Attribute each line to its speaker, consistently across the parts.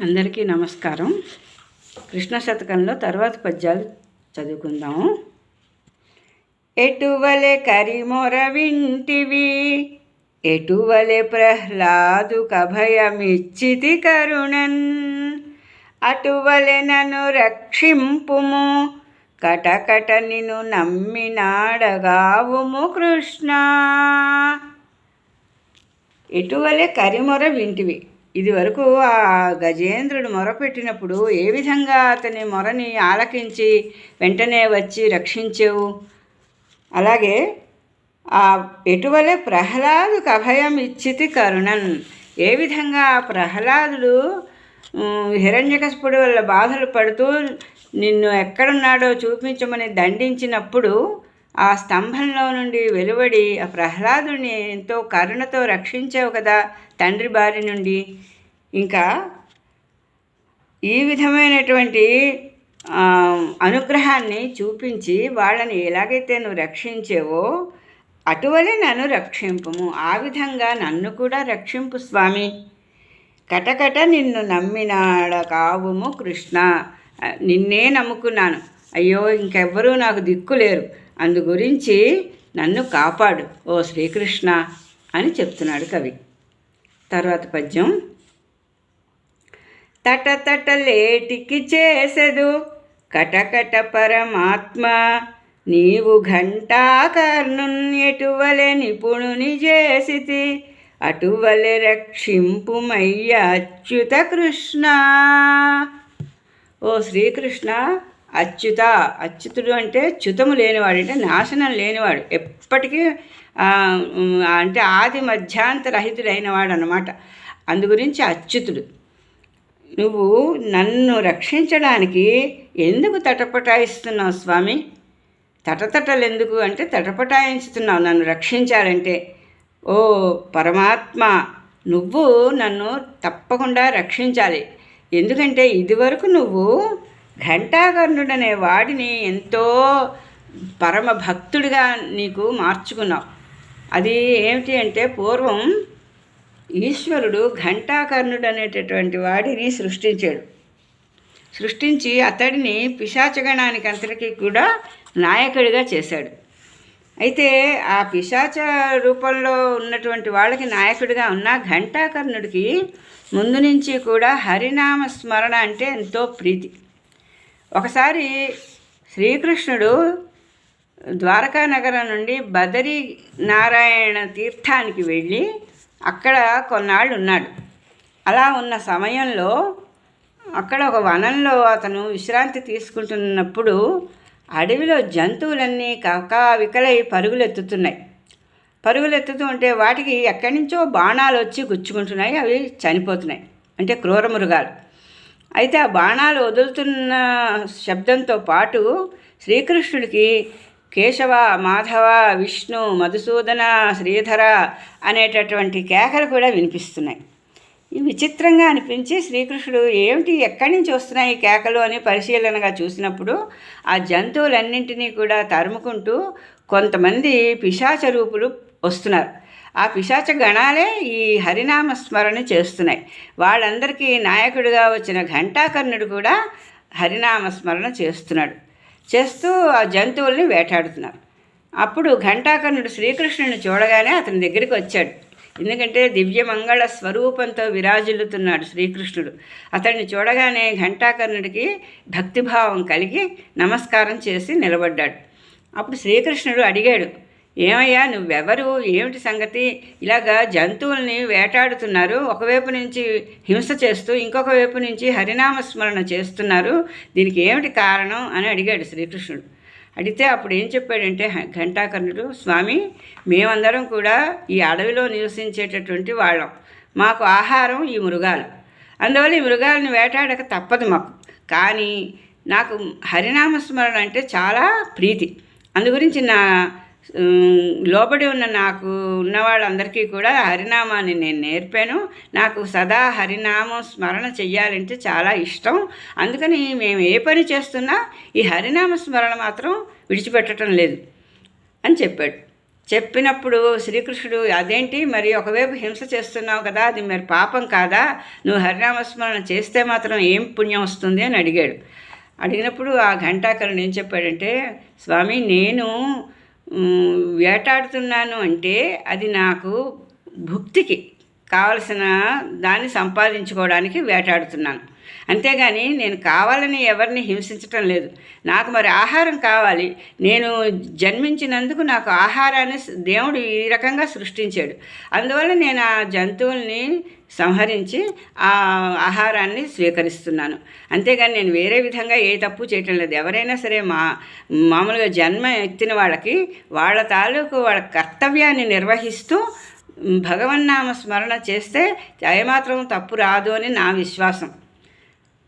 Speaker 1: అందరికీ నమస్కారం. కృష్ణ శతకంలో తర్వాత పద్యాలు చదువుకుందాము. ఎటువలే కరిమొర వింటివి ఎటువలే ప్రహ్లాదు కభయమిచ్చితి కరుణన్. అటువలె నన్ను రక్షింపుము కటకట నిన్ను నమ్మినాడగావుము కృష్ణ. ఇటువలే కరిమొర వింటివి ఇది వరకు ఆ గజేంద్రుడు మొరపెట్టినప్పుడు ఏ విధంగా అతని మొరని ఆలకించి వెంటనే వచ్చి రక్షించేవు? అలాగే ఆ ఎటువలే ప్రహ్లాదుకు అభయం ఇచ్చితి కరుణన్. ఏ విధంగా ఆ ప్రహ్లాదుడు ఉమ్, వల్ల బాధలు పడుతూ నిన్ను ఎక్కడున్నాడో చూపించమని దండించినప్పుడు ఆ స్తంభంలో నుండి వెలువడి ఆ ప్రహ్లాదుని ఎంతో కరుణతో రక్షించావు కదా తండ్రి బారి నుండి. ఇంకా ఈ విధమైనటువంటి అనుగ్రహాన్ని చూపించి వాళ్ళని ఎలాగైతే నువ్వు రక్షించేవో అటువలే నన్ను రక్షింపుము. ఆ విధంగా నన్ను కూడా రక్షింపు స్వామి. కటకట నిన్ను నమ్మినాడ కావుము కృష్ణ. నిన్నే నమ్ముకున్నాను. అయ్యో ఇంకెవ్వరూ నాకు దిక్కు లేరు. అందు గురించి నన్ను కాపాడు ఓ శ్రీకృష్ణ అని చెప్తున్నాడు కవి. తర్వాత పద్యం. తట తట లేటికి చేసెదు కటకట పరమాత్మ నీవు ఘంటాకర్ణున్ ఎటువలె నిపుణుని చేసితి అటువలె రక్షింపుమయ్య అచ్యుత కృష్ణ. ఓ శ్రీకృష్ణ అచ్యుత అచ్యుతుడు అంటే చ్యుతము లేనివాడు అంటే నాశనం లేనివాడు. ఎప్పటికీ అంటే ఆది మధ్యాంతరహితుడైన వాడు అనమాట అందు గురించి అచ్యుతుడు నువ్వు నన్ను రక్షించడానికి ఎందుకు తటపటాయిస్తున్నావు స్వామి? తటతటలు ఎందుకు అంటే తటపటాయించుతున్నావు నన్ను రక్షించాలంటే. ఓ పరమాత్మ నువ్వు నన్ను తప్పకుండా రక్షించాలి. ఎందుకంటే ఇదివరకు నువ్వు ఘంటాకర్ణుడనే వాడిని ఎంతో పరమ భక్తుడిగా నీకు మార్చుకున్నావు. అది ఏమిటి అంటే పూర్వం ఈశ్వరుడు ఘంటాకర్ణుడు అనేటటువంటి వాడిని సృష్టించాడు. సృష్టించి అతడిని పిశాచగణానికి అంతటికీ కూడా నాయకుడిగా చేశాడు. అయితే ఆ పిశాచ రూపంలో ఉన్నటువంటి వాళ్ళకి నాయకుడిగా ఉన్న ఘంటాకర్ణుడికి ముందు నుంచి కూడా హరినామ స్మరణ అంటే ఎంతో ప్రీతి. ఒకసారి శ్రీకృష్ణుడు ద్వారకా నగరం నుండి బదరీ నారాయణ తీర్థానికి వెళ్ళి అక్కడ కొన్నాళ్ళు ఉన్నాడు. అలా ఉన్న సమయంలో అక్కడ ఒక వనంలో అతను విశ్రాంతి తీసుకుంటున్నప్పుడు అడవిలో జంతువులన్నీ కకావికలై పరుగులెత్తుతున్నాయి. పరుగులెత్తుతూ ఉంటే వాటికి ఎక్కడి నుంచో బాణాలు వచ్చి గుచ్చుకుంటున్నాయి అవి చనిపోతున్నాయి. అంటే క్రూర మృగాలు. అయితే ఆ బాణాలు వదులుతున్న శబ్దంతో పాటు శ్రీకృష్ణుడికి కేశవ మాధవ విష్ణు మధుసూదన శ్రీధర అనేటటువంటి కేకలు కూడా వినిపిస్తున్నాయి. ఈ విచిత్రంగా అనిపించి శ్రీకృష్ణుడు ఏమిటి ఎక్కడి నుంచి వస్తున్నాయి ఈ కేకలు అని పరిశీలనగా చూసినప్పుడు ఆ జంతువులన్నింటినీ కూడా తరుముకుంటూ కొంతమంది పిశాచ రూపులు వస్తున్నారు. ఆ పిశాచ గణాలే ఈ హరినామ స్మరణ చేస్తున్నాయి. వాళ్ళందరికీ నాయకుడిగా వచ్చిన ఘంటాకర్ణుడు కూడా హరినామ స్మరణ చేస్తున్నాడు. చేస్తూ ఆ జంతువుల్ని వేటాడుతున్నారు. అప్పుడు ఘంటాకర్ణుడు శ్రీకృష్ణుని చూడగానే అతని దగ్గరికి వచ్చాడు. ఎందుకంటే దివ్యమంగళ స్వరూపంతో విరాజిల్లుతున్నాడు శ్రీకృష్ణుడు. అతన్ని చూడగానే ఘంటాకర్ణుడికి భక్తిభావం కలిగి నమస్కారం చేసి నిలబడ్డాడు. అప్పుడు శ్రీకృష్ణుడు అడిగాడు ఏమయ్యా నువ్వెవరు? ఏమిటి సంగతి? ఇలాగా జంతువుల్ని వేటాడుతున్నారు. ఒకవైపు నుంచి హింస చేస్తూ ఇంకొక వైపు నుంచి హరినామస్మరణ చేస్తున్నారు. దీనికి ఏమిటి కారణం అని అడిగాడు శ్రీకృష్ణుడు. అడిగితే అప్పుడు ఏం చెప్పాడంటే ఘంటాకర్ణుడు స్వామి మేమందరం కూడా ఈ అడవిలో నివసించేటటువంటి వాళ్ళం. మాకు ఆహారం ఈ మృగాలు. అందువల్ల ఈ మృగాలను వేటాడక తప్పదు మాకు. కానీ నాకు హరినామస్మరణ అంటే చాలా ప్రీతి. అందు గురించి నా లోబడి ఉన్న నాకు ఉన్న వాళ్ళందరికీ కూడా హరినామాన్ని నేను నేర్పాను. నాకు సదా హరినామం స్మరణ చెయ్యాలంటే చాలా ఇష్టం. అందుకని మేము ఏ పని చేస్తున్నా ఈ హరినామ స్మరణ మాత్రం విడిచిపెట్టడం లేదు అని చెప్పాడు. చెప్పినప్పుడు శ్రీకృష్ణుడు అదేంటి? మరి ఒకవైపు హింస చేస్తున్నావు కదా అది మరి పాపం కాదా? నువ్వు హరినామస్మరణ చేస్తే మాత్రం ఏం పుణ్యం వస్తుంది? అని అడిగాడు. అడిగినప్పుడు ఆ ఘంటాకరుడు ఏం చెప్పాడంటే స్వామి నేను వేటాడుతున్నాను అంటే అది నాకు భుక్తికి కావలసిన దాన్ని సంపాదించుకోవడానికి వేటాడుతున్నాను. అంతేగాని నేను కావాలని ఎవరిని హింసించటం లేదు. నాకు మరి ఆహారం కావాలి. నేను జన్మించినందుకు నాకు ఆహారాన్ని దేవుడు ఈ రకంగా సృష్టించాడు. అందువల్ల నేను ఆ జంతువుల్ని సంహరించి ఆ ఆహారాన్ని స్వీకరిస్తున్నాను. అంతేగాని నేను వేరే విధంగా ఏ తప్పు చేయటం లేదు. ఎవరైనా సరే మా మామూలుగా జన్మ ఎత్తిన వాళ్ళకి వాళ్ళ తాలూకు వాళ్ళ కర్తవ్యాన్ని నిర్వహిస్తూ భగవన్నామ స్మరణ చేస్తే ఏమాత్రం తప్పు రాదు అని నా విశ్వాసం.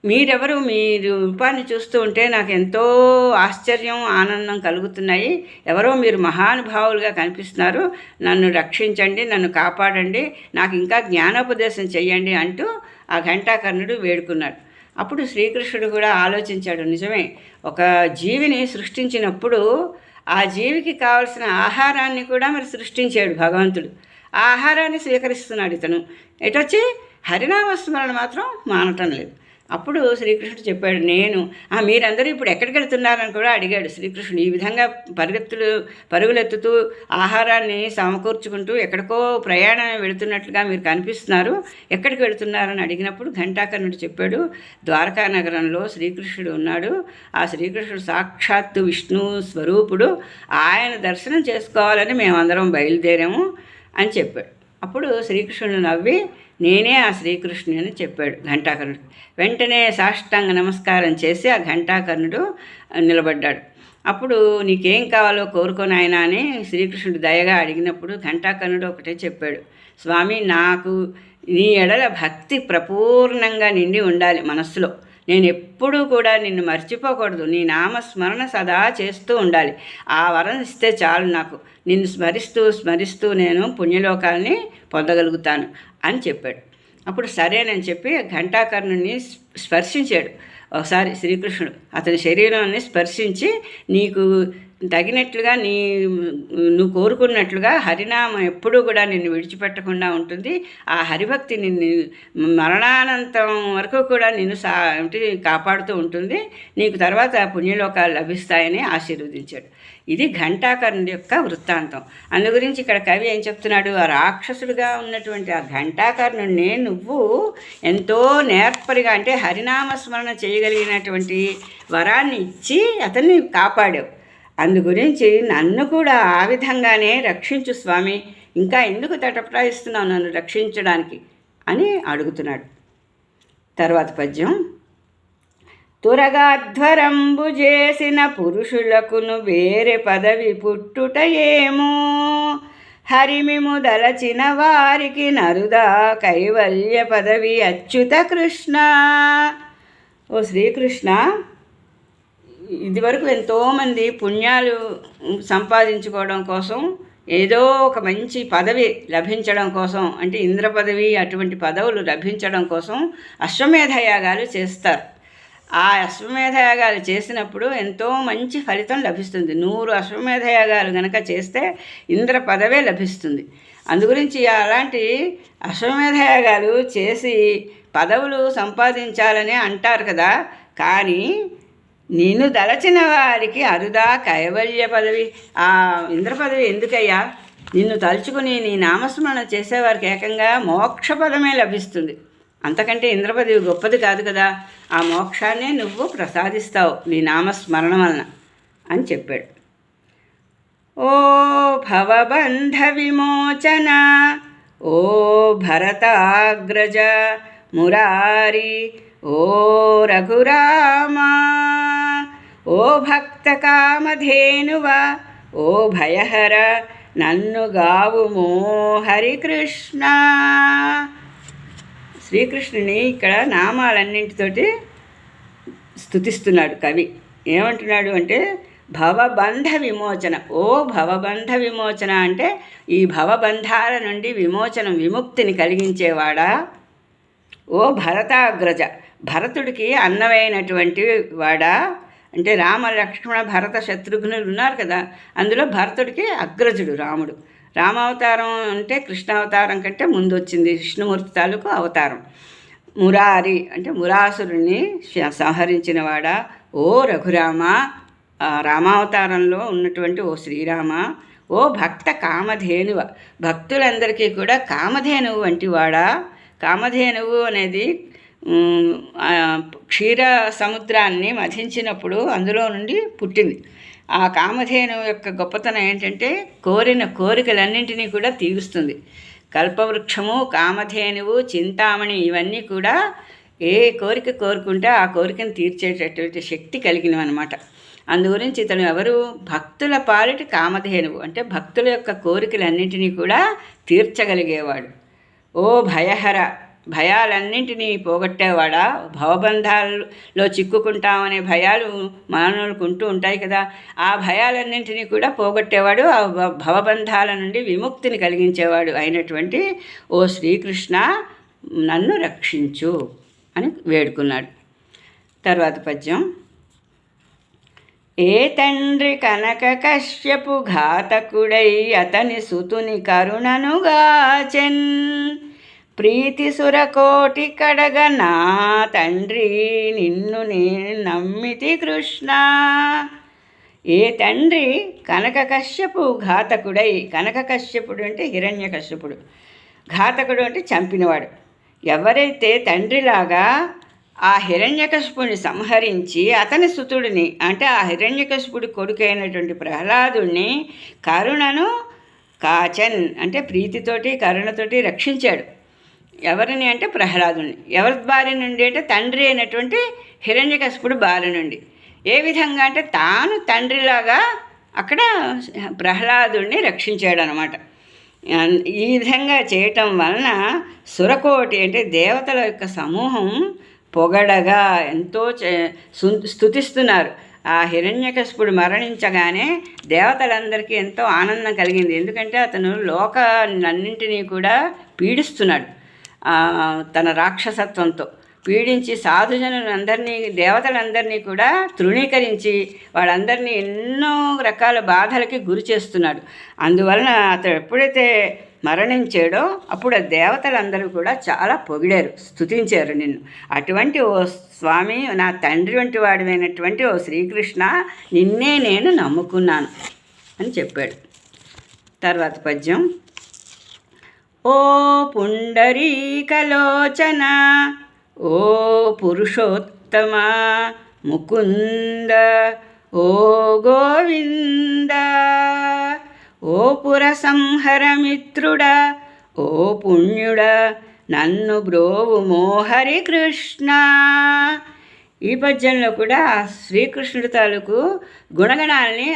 Speaker 1: మీరెవరు? మీ రూపాన్ని చూస్తూ ఉంటే నాకు ఎంతో ఆశ్చర్యం ఆనందం కలుగుతున్నాయి. ఎవరో మీరు మహానుభావులుగా కనిపిస్తున్నారు. నన్ను రక్షించండి నన్ను కాపాడండి నాకు ఇంకా జ్ఞానోపదేశం చెయ్యండి అంటూ ఆ ఘంటాకర్ణుడు వేడుకున్నాడు. అప్పుడు శ్రీకృష్ణుడు కూడా ఆలోచించాడు నిజమే ఒక జీవిని సృష్టించినప్పుడు ఆ జీవికి కావలసిన ఆహారాన్ని కూడా మరి సృష్టించాడు భగవంతుడు. ఆ ఆహారాన్ని స్వీకరిస్తున్నాడు ఇతను. ఎటొచ్చి? హరినామస్మరణ మాత్రం మానటం లేదు. అప్పుడు శ్రీకృష్ణుడు చెప్పాడు నేను ఆ మీరందరూ ఇప్పుడు ఎక్కడికి వెళ్తున్నారని కూడా అడిగాడు శ్రీకృష్ణుడు. ఈ విధంగా పరిగెత్తులు పరుగులెత్తుతూ ఆహారాన్ని సమకూర్చుకుంటూ ఎక్కడికో ప్రయాణం వెళుతున్నట్లుగా మీరు కనిపిస్తున్నారు. ఎక్కడికి వెళుతున్నారని అడిగినప్పుడు ఘంటాకర్ణుడు చెప్పాడు ద్వారకా నగరంలో శ్రీకృష్ణుడు ఉన్నాడు. ఆ శ్రీకృష్ణుడు సాక్షాత్తు విష్ణు స్వరూపుడు. ఆయన దర్శనం చేసుకోవాలని మేమందరం బయలుదేరాము అని చెప్పాడు. అప్పుడు శ్రీకృష్ణుడు నవ్వి నేనే ఆ శ్రీకృష్ణుని అని చెప్పాడు ఘంటాకర్ణుడు. వెంటనే సాష్టాంగ నమస్కారం చేసి ఆ ఘంటాకర్ణుడు నిలబడ్డాడు. అప్పుడు నీకేం కావాలో కోరుకొని ఆయన అని శ్రీకృష్ణుడు దయగా అడిగినప్పుడు ఘంటాకర్ణుడు ఒకటే చెప్పాడు. స్వామి నాకు నీ ఎడల భక్తి ప్రపూర్ణంగా నిండి ఉండాలి మనస్సులో. నేను ఎప్పుడూ కూడా నిన్ను మర్చిపోకూడదు. నీ నామస్మరణ సదా చేస్తూ ఉండాలి. ఆ వరం ఇస్తే చాలు నాకు. నిన్ను స్మరిస్తూ స్మరిస్తూ నేను పుణ్యలోకాలని పొందగలుగుతాను అని చెప్పాడు. అప్పుడు సరేనని చెప్పి ఘంటాకర్ణుని స్పర్శించాడు. ఒకసారి శ్రీకృష్ణుడు అతని శరీరాన్ని స్పర్శించి నీకు తగినట్లుగా నీ నువ్వు కోరుకున్నట్లుగా హరినామం ఎప్పుడూ కూడా నిన్ను విడిచిపెట్టకుండా ఉంటుంది. ఆ హరిభక్తి నిన్ను మరణానంతం వరకు కూడా నిన్ను సా కాపాడుతూ ఉంటుంది. నీకు తర్వాత పుణ్యలోకాలు లభిస్తాయని ఆశీర్వదించాడు. ఇది ఘంటాకర్ణుడి యొక్క వృత్తాంతం. అందు గురించి ఇక్కడ కవి ఏం చెప్తున్నాడు? ఆ రాక్షసుడిగా ఉన్నటువంటి ఆ ఘంటాకర్ణుడిని నువ్వు ఎంతో నేర్పరిగా అంటే హరినామస్మరణ చేయగలిగినటువంటి వరాన్ని ఇచ్చి అతన్ని కాపాడావు. అందుగురించి నన్ను కూడా ఆ విధంగానే రక్షించు స్వామి. ఇంకా ఎందుకు తటపటాయిస్తున్నావు నన్ను రక్షించడానికి? అని అడుగుతున్నాడు. తర్వాత పద్యం. తురగాధ్వరంబు చేసిన పురుషులకును వేరే పదవి పుట్టుట ఏమో హరిమిము దలచిన వారికి నరుదా కైవల్య పదవి అచ్యుత కృష్ణ. ఓ శ్రీకృష్ణ ఇదివరకు ఎంతోమంది పుణ్యాలు సంపాదించుకోవడం కోసం ఏదో ఒక మంచి పదవి లభించడం కోసం అంటే ఇంద్ర పదవి అటువంటి పదవులు లభించడం కోసం అశ్వమేధయాగాలు చేస్తారు. ఆ అశ్వమేధయాగాలు చేసినప్పుడు ఎంతో మంచి ఫలితం లభిస్తుంది. నూరు అశ్వమేధయాగాలు కనుక చేస్తే ఇంద్ర పదవే లభిస్తుంది. అందుగురించి అలాంటి అశ్వమేధయాగాలు చేసి పదవులు సంపాదించాలని అంటారు కదా. కానీ నేను దలచిన వారికి అరుదా కైవల్య పదవి. ఆ ఇంద్ర పదవి ఎందుకయ్యా? నిన్ను తలుచుకుని నీ నామస్మరణ చేసేవారికి ఏకంగా మోక్ష పదమే లభిస్తుంది. అంతకంటే ఇంద్రపదవి గొప్పది కాదు కదా. ఆ మోక్షాన్నే నువ్వు ప్రసాదిస్తావు నీ నామస్మరణ వలన అని చెప్పాడు. ఓ భవబంధ విమోచన ఓ భరతాగ్రజ మురారి ఓ రఘురామా ఓ భక్త కామధేనువ ఓ భయహర నన్ను గావుమో హరికృష్ణ. శ్రీకృష్ణుని ఇక్కడ నామాలన్నింటితోటి స్థుతిస్తున్నాడు కవి. ఏమంటున్నాడు అంటే భవబంధ విమోచన. ఓ భవబంధ విమోచన అంటే ఈ భవబంధాల నుండి విమోచనం విముక్తిని కలిగించేవాడా? ఓ భరతాగ్రజ. భరతుడికి అన్నమైనటువంటి వాడా? అంటే రామ లక్ష్మణ భరత శత్రుఘ్నులు ఉన్నారు కదా అందులో భరతుడికి అగ్రజుడు రాముడు. రామావతారం అంటే కృష్ణావతారం కంటే ముందు వచ్చింది విష్ణుమూర్తి తాలూకు అవతారం. మురారి అంటే మురాసురుణ్ణి సంహరించినవాడ ఓ రఘురామ రామావతారంలో ఉన్నటువంటి ఓ శ్రీరామ ఓ భక్త కామధేనువ. భక్తులందరికీ కూడా కామధేనువు వంటివాడా? కామధేనువు అనేది క్షీర సముద్రాన్ని మధించినప్పుడు అందులో నుండి పుట్టింది. ఆ కామధేను యొక్క గొప్పతనం ఏంటంటే కోరిన కోరికలన్నింటినీ కూడా తీరుస్తుంది. కల్పవృక్షము కామధేనువు చింతామణి ఇవన్నీ కూడా ఏ కోరిక కోరుకుంటే ఆ కోరికను తీర్చేటటువంటి శక్తి కలిగినవన్నమాట. అందుగురించి ఇతను ఎవరు? భక్తుల పాలిటి కామధేనువు. అంటే భక్తుల యొక్క కోరికలన్నింటినీ కూడా తీర్చగలిగేవాడు. ఓ భయహర! భయాలన్నింటినీ పోగొట్టేవాడా? భవబంధాల్లో చిక్కుకుంటామనే భయాలు మానవులకు ఉంటూ ఉంటాయి కదా. ఆ భయాలన్నింటినీ కూడా పోగొట్టేవాడు ఆ భవబంధాల నుండి విముక్తిని కలిగించేవాడు అయినటువంటి ఓ శ్రీకృష్ణ నన్ను రక్షించు అని వేడుకున్నాడు. తర్వాత పద్యం. ఏ తండ్రి కనక కశ్యపు ఘాతకుడై అతని సుతుని కరుణనుగాచెన్ ప్రీతి సురకోటి కడగ నా తండ్రి నిన్ను నేను నమ్మితి కృష్ణ. ఏ తండ్రి కనక కశ్యపు ఘాతకుడై కనక కశ్యపుడు అంటే హిరణ్య కశ్యపుడు. ఘాతకుడు అంటే చంపినవాడు. ఎవరైతే తండ్రిలాగా ఆ హిరణ్యకశిపుని సంహరించి అతని సుతుడిని అంటే ఆ హిరణ్యకశిపుడి కొడుకైనటువంటి ప్రహ్లాదుణ్ణి కరుణను కాచన్ అంటే ప్రీతితోటి కరుణతోటి రక్షించాడు. ఎవరిని అంటే ప్రహ్లాదుని ఎవరి బారి నుండి అంటే తండ్రి అయినటువంటి హిరణ్యకశపుడు బారి నుండి. ఏ విధంగా అంటే తాను తండ్రిలాగా అక్కడ ప్రహ్లాదుని రక్షించాడు అనమాట ఈ విధంగా చేయటం వలన సురకోటి అంటే దేవతల యొక్క సమూహం పొగడగా ఎంతో స్థుతిస్తున్నారు ఆ హిరణ్యకశపుడు మరణించగానే దేవతలందరికీ ఎంతో ఆనందం కలిగింది. ఎందుకంటే అతను లోకాన్నింటినీ కూడా పీడిస్తున్నాడు. తన రాక్షసత్వంతో పీడించి సాధుజనులందరినీ దేవతలందరినీ కూడా తృణీకరించి వాళ్ళందరినీ ఎన్నో రకాల బాధలకి గురి చేస్తున్నాడు. అందువలన అతడు ఎప్పుడైతే మరణించాడో అప్పుడు ఆ దేవతలందరూ కూడా చాలా పొగిడారు స్థుతించారు నిన్ను. అటువంటి ఓ స్వామి నా తండ్రి వంటి వాడివైనటువంటి ఓ శ్రీకృష్ణ నిన్నే నేను నమ్ముకున్నాను అని చెప్పాడు. తర్వాత పద్యం. ఓ పుండరీకలోచన ఓ పురుషోత్తమ ముకుంద ఓ గోవింద ఓ పురసంహరమిత్రుడా ఓ పుణ్యుడా నన్ను బ్రోవు మోహరి కృష్ణ. ఈ పద్యంలో కూడా శ్రీకృష్ణుడి తాలూకు గుణగణాలని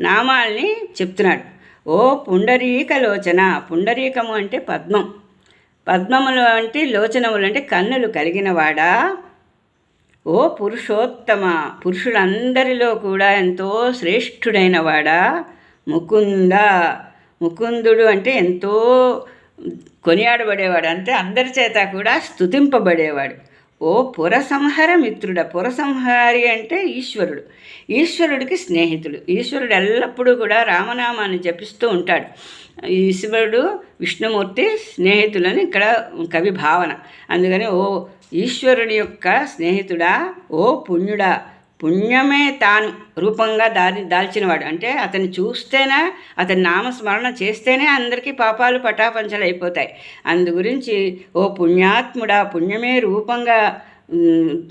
Speaker 1: నామాల్ని చెప్తున్నాడు. ఓ పుండరీక లోచన పుండరీకము అంటే పద్మం. పద్మములు అంటే లోచనములు అంటే కన్నులు కలిగినవాడా? ఓ పురుషోత్తమ. పురుషులందరిలో కూడా ఎంతో శ్రేష్ఠుడైన వాడా ముకుంద. ముకుందుడు అంటే ఎంతో కొనియాడబడేవాడు. అంటే అందరి చేత కూడా స్థుతింపబడేవాడు ఓ పురసంహార మిత్రుడ. పురసంహారి అంటే ఈశ్వరుడు. ఈశ్వరుడికి స్నేహితుడు. ఈశ్వరుడు ఎల్లప్పుడూ కూడా రామనామాన్ని జపిస్తూ ఉంటాడు. ఈశ్వరుడు విష్ణుమూర్తి స్నేహితులని ఇక్కడ కవి భావన. అందుకని ఓ ఈశ్వరుని యొక్క స్నేహితుడా ఓ పుణ్యుడా పుణ్యమే తాను రూపంగా దారి దాల్చినవాడు. అంటే అతన్ని చూస్తేనే అతని నామస్మరణ చేస్తేనే అందరికీ పాపాలు పటాపంచలు అయిపోతాయి అందు గురించి ఓ పుణ్యాత్ముడా పుణ్యమే రూపంగా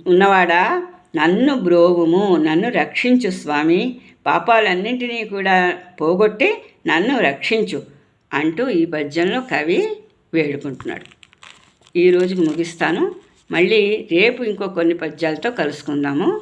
Speaker 1: ఉన్నవాడా? నన్ను బ్రోవుము నన్ను రక్షించు స్వామి. పాపాలన్నింటినీ కూడా పోగొట్టి నన్ను రక్షించు అంటూ ఈ పద్యంలో కవి వేడుకుంటున్నాడు. ఈరోజుకి ముగిస్తాను. మళ్ళీ రేపు ఇంకో కొన్ని పద్యాలతో కలుసుకుందాము.